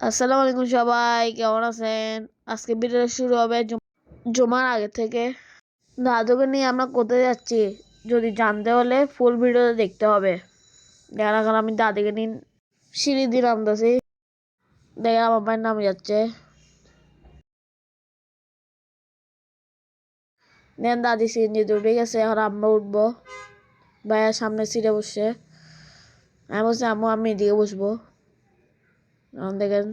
আসসালামু আলাইকুম সবাই, কেমন আছেন? আজকে ভিডিওটা শুরু হবে জমার আগে থেকে। দাদুকে নিয়ে আমরা কোথায় যাচ্ছি? যদি জানতে হলে ফুল ভিডিওটা দেখতে হবে। দেখেন, এখন আমি দাদিকে নিয়ে সিঁড়ি দিয়ে নামতেছি। দেখেন, আমার ভাইয়ের নামে যাচ্ছে। দেন দাদি সিঁড়ি উঠে গেছে, এখন আমরা উঠবো। ভাইয়ার সামনে সিটে বসছে। আমি বলছি আমি এদিকে বসবো। দেখেন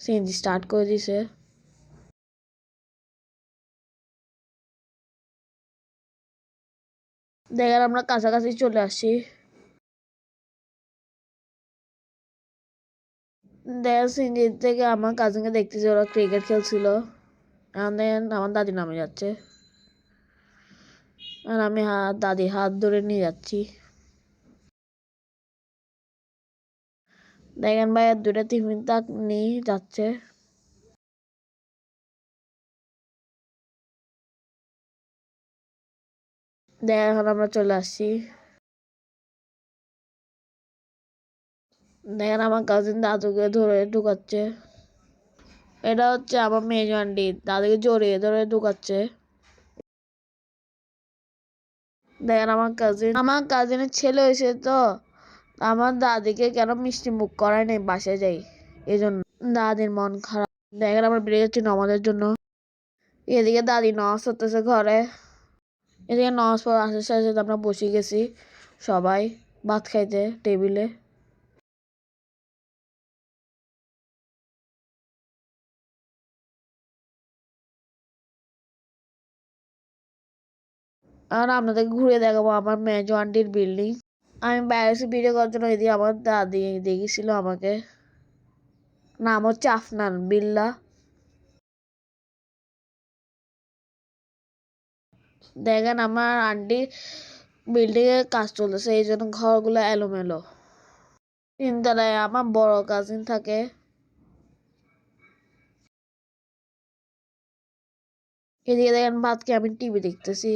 সিএনজি স্টার্ট করে দিছে দেখেন আমরা কাছাকাছি চলে আসছি দেখেন সিএনজি থেকে আমার কাজিনকে দেখতেছি ওরা ক্রিকেট খেলছিল এখন দেখেন আমার দাদি নামে যাচ্ছে আর আমি হাত দাদি হাত ধরে নিয়ে যাচ্ছি দেখেন ভাই দুটা টিফিন তাক নিয়ে যাচ্ছে। দেখেন এখন আমরা চলে আসছি দেখেন আমার কাজিন দাদুকে ধরে ঢুকাচ্ছে। এটা হচ্ছে আমার মেজো আন্টি দাদুকে জড়িয়ে ধরে ঢুকাচ্ছে। দেখেন আমার কাজিন আমার কাজিনের ছেলে হয়েছে তো। আমার দাদিকে কেন মিষ্টি মুখ করায় নাই বাসায় যাই? এই জন্য দাদির মন খারাপ। দেখেন আমরা বেরিয়ে যাচ্ছি নমাজের জন্য। এদিকে দাদি নস হতেছে ঘরে। এদিকে নস পর আসার সাথে আমরা বসে গেছি সবাই ভাত খাইতে টেবিলে। আর আপনাদের ঘুরে দেখাবো আমার মেজো আন্টির বিল্ডিং। আমি বাইরে ভিডিও করার জন্য এদিকে আমার দাদি দেখেছিল আমাকে। নাম হচ্ছে আফনান, বিল্লা। দেখেন আমার আন্টি বিল্ডিং এর কাজ চলতেছে, এই জন্য ঘরগুলো এলোমেলো। তিনতলায় আমার বড় কাজিন থাকে। এদিকে দেখেন ভাতকে আমি টিভি দেখতেছি।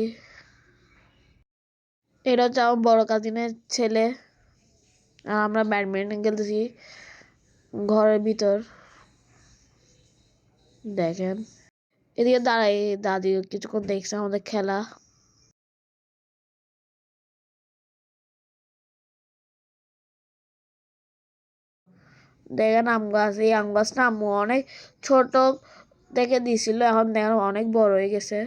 এটা হচ্ছে আমার বড় কাজিনের ছেলে। আর আমরা ব্যাডমিন্টন খেলতেছি ঘরের ভিতর। দেখেন। এদিকে দাঁড়াই, দাদি কিছুক্ষণ দেখছে আমাদের খেলা। দেখেন আম গাছ, এই আম গাছটা আম্মু অনেক ছোট থেকে দিছিল, এখন দেখেন অনেক বড় হয়ে গেছে।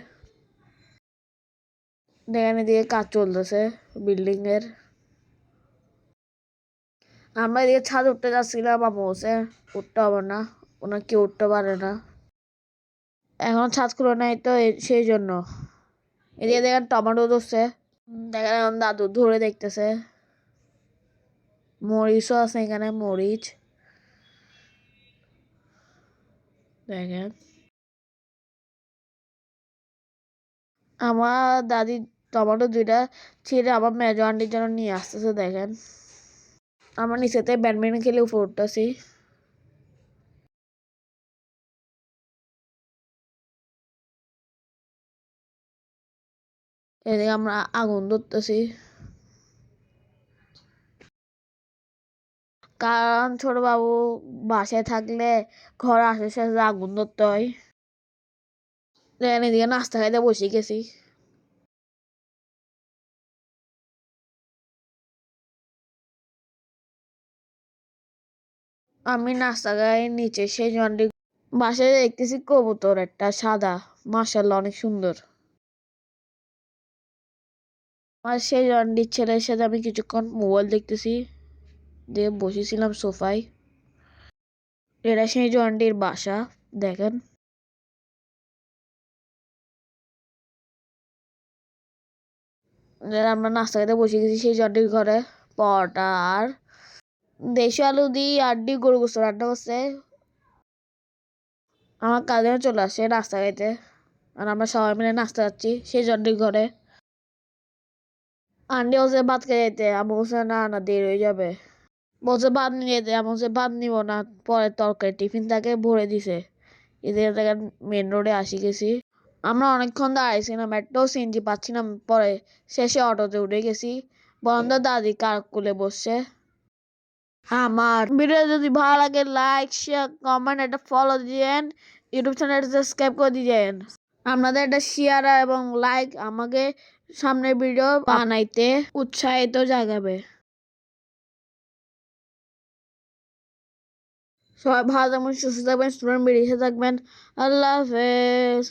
দেখেন এদিকে কাজ চলতেছে বিল্ডিং এর আমরা এদিকে ছাদ উঠতে যাচ্ছিলাম আম্মু বলছে, উঠতে হবে না। ওনার কেউ উঠতে পারে না। এখন ছাদ খুলে নাই তো সেই জন্য। এদিকে দেখেন টমেটো ধরছে। দেখেন এখন দাদু ধরে দেখতেছে। মরিচও আছে এখানে, মরিচ। দেখেন। আমার দাদি টমেটো দুইটা ছিঁড়ে আমার মেজো আন্টির জন্য নিয়ে আসতেছে, দেখেন। আমার নিচেতে ব্যাডমিন্টন খেলে উপরে উঠতেছি। এদিকে আমরা আগুন ধরতেছি। কারণ ছোট বাবু বাসায় থাকলে ঘর আশেপাশে আগুন ধরতে হয়। এদিকে নাস্তা খাইতে বসে গেছি। আমি নাস্তা খাই, নিচে সেই জন্ডি বাসায় দেখতেছি কবুতর একটা সাদা। মার্শাল্লাহ অনেক সুন্দর। আর সেই জন্ডির ছেলের সাথে আমি কিছুক্ষণ মোবাইল দেখতেছি দিয়ে বসেছিলাম সোফায়। এটা সেই জন্ডির বাসা, দেখেন। আমরা নাস্তা খেতে বসে গেছি সেই জন্ডির ঘরে, পরোটা আর দেশি আলু দিয়ে আড্ডি গরু গোস্ত রান্না করছে। আমার কাজে চলে আসছে নাস্তা খাইতে আর আমরা সবাই মিলে নাস্তা যাচ্ছি সেই জন্ডির ঘরে। আন্টি বলছে, ভাত খেয়ে যেতে। আমি বলছে, না না, দেরি হয়ে যাবে। বলছে, ভাত নিয়ে যেতে। আমি বলছে, ভাত নিব না। পরে তরকারি টিফিন তাকে ভরে দিছে। এদের থেকে মেন রোডে আসি গেছি। আমরা অনেকক্ষণ দাঁড়াইছিলাম, একটাও পাচ্ছি না। পরে শেষে অটোতে উঠে গেছি। বন্ধ দাদি কার কোলে বসছে। আমার ভিডিও যদি ভালো লাগে লাইক শেয়ার কমেন্ট একটা ফলো দিয়েন। ইউটিউব চ্যানেল সাবস্ক্রাইব করে দিয়েন। আপনাদের একটা শেয়ার এবং লাইক আমাকে সামনের ভিডিও বানাইতে উৎসাহিত জাগাবে। সবাই ভালো থাকবেন, সুস্থ থাকবেন স্টুডেন্ট বেরিয়ে থাকবেন। আল্লাহ হাফেজ।